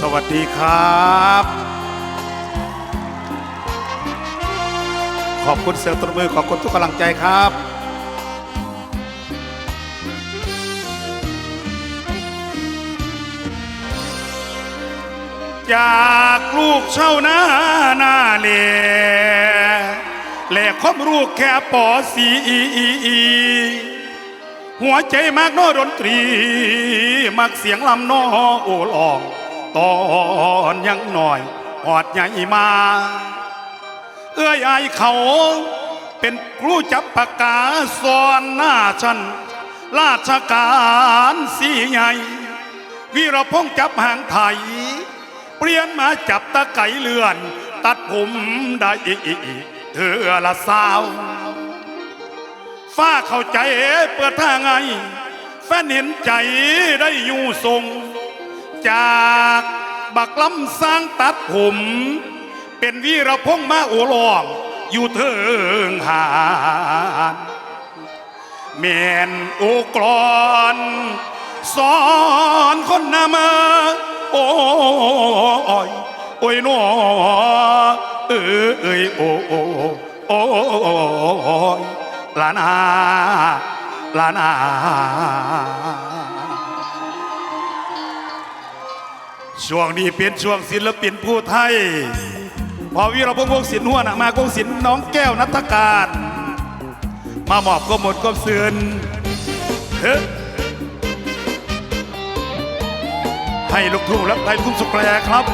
สวัสดีครับ ขอบคุณเสียงตบมือขอบคุณทุกกำลังใจครับจากลูกเช่าหน้าหน้าเล่แหลกคบลูกแค่ปอสีหัวใจมากโนดนตรี มักเสียงลำนอโอลอง ตอนยังหน่อยอดใหญ่มา เอื้อยอายเขาเป็นครูจับปากกาสอนหน้าฉัน ราชการสีใหญ่วีรพงษ์จับหางไทย เปลี่ยนมาจับตะไก่เลื่อน ตัดผมได้เธอละสาวฟ้าเข้าใจเปิดทางไงแฟนเห็นใจได้อยู่ทรง จากบักล้ำสร้างตัดผม เป็นวีรพงษ์มาโอลองอยู่เทิงหานแม่นโอกรอนสอนคนหนามาโอ้ยโอ้ยนอเอ้ยเอ้ยโอ้โอ้โอ้ยลานาลานา ช่วงนี้เป็นช่วงศิลปินผู้ไทย พอวีราพงษ์วงศิลป์หัวหน้ามากงศิลป์น้องแก้วนัทการมามอบก็หมดก็เสือนเฮ้ให้ลูกทุ่งและไทยทุ่งสุกแปรครับ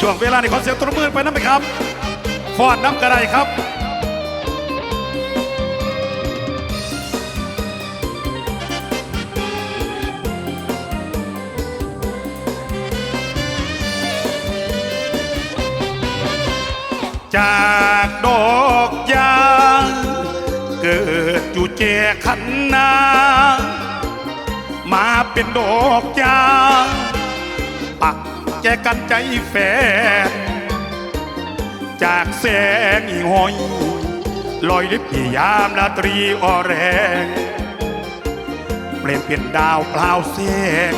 ช่วงเวลาในขอเสียงตบมือไปนั่นไปครับฟอนน้ำกระไดครับ จากดอกยางเกิดอยู่แจขันนามาเป็นดอกยางปักแจกันใจแฟนจากแสงอีหอยลอยลิบที่ยามราตรีออแรงเปลี่ยนเป็นดาวเปล่าเสียง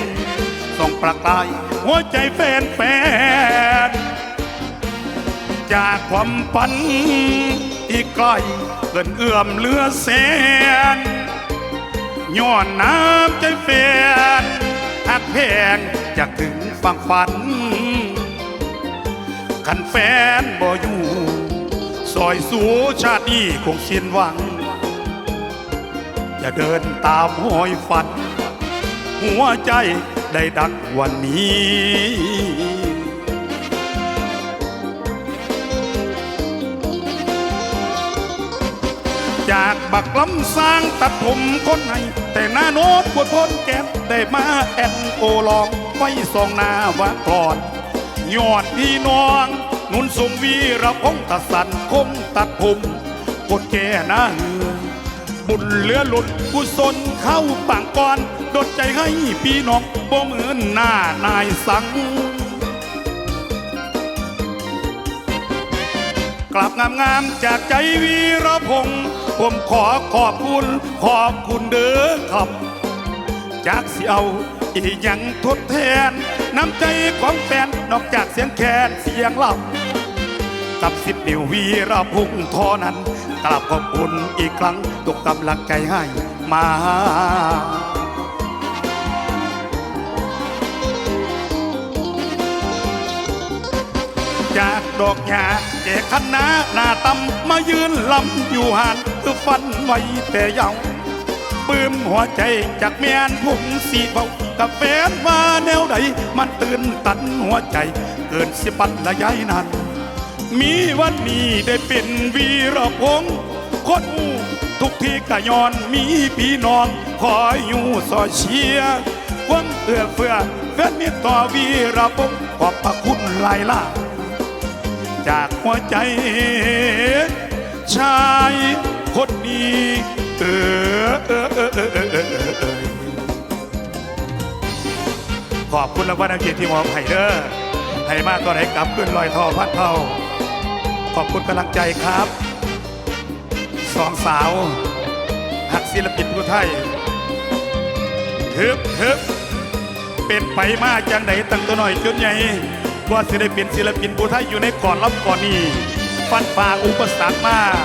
ส่องประกายหัวใจแฟนแฟน จากความฝัน อีกไกลเกินเอื้อมเลือแสนย้อนน้ำใจแฟนหักแพงจากถึงฝั่งฝัน ขันแฟนบ่อยู่ซอยสูชาตินี้คงสิ้นหวัง จะเดินตามหอยฝัน หัวใจได้ดักวันนี้ จากบักล้ำสร้างตัดผมคนให้แต่หน้าโน้ตปวดพ้นแก้มได้มาแอนโอลองไฟสองหน้าวะกรอนยอดพี่น้อง นุนสมวีระพงษ์ตะสันคมตัดผมกดแก่หน้าเหือบุญเหลือหลุดกุศลเข้าปางก่อนดดใจให้พี่น้องบ่เหมือนหน้านายสังกลับงามงามๆจากใจวีรพงษ์ ผมขอขอบคุณขอบคุณเด้อครับจากสิเอาอีกยังทดแทน น้ำใจของแฟนนอกจากเสียงแคนเสียงลำกับสิบนิ้ววีรพงษ์เทอนั้นกราบขอบคุณอีกครั้งตุกกำลังใจให้มาจากดอกหญ้าเจคันนาหน้าตำมายืนลำอยู่หาน คือฟันไว้แต่เยาปื้มหัวใจจากเมียนผมสีเบากับแฟนว่าแนวใดมันตื่นตันหัวใจ เกินสิปันละยายนั้น มีวันนี้ได้เป็นวีรพงษ์คนอู้ทุกที่กะยอนมีพี่น้องคอยอยู่ซอยเชียความเอื้อเฟื้อแฟนมีต่อวีรพงษ์ขอบพระคุณหลายล่าจากหัวใจ ชาย คนดีเออเออเออเออเออเออเออขอบคุณรางวัลนักเกียรติที่มอบให้เด้อให้มากก็นไหนกลับขึ้นลอยทอพัดเท่า ขอบคุณกำลังใจครับ สองสาวหักศิลปินผู้ไทยฮึบฮึบเป็นไปมากจังไหนตั้งตัวหน่อยจนใหญ่ว่าศิลปินศิลปินผู้ไทยอยู่ในก่อนรับก่อนนี้ฟันฝ่าอุปสรรคมาก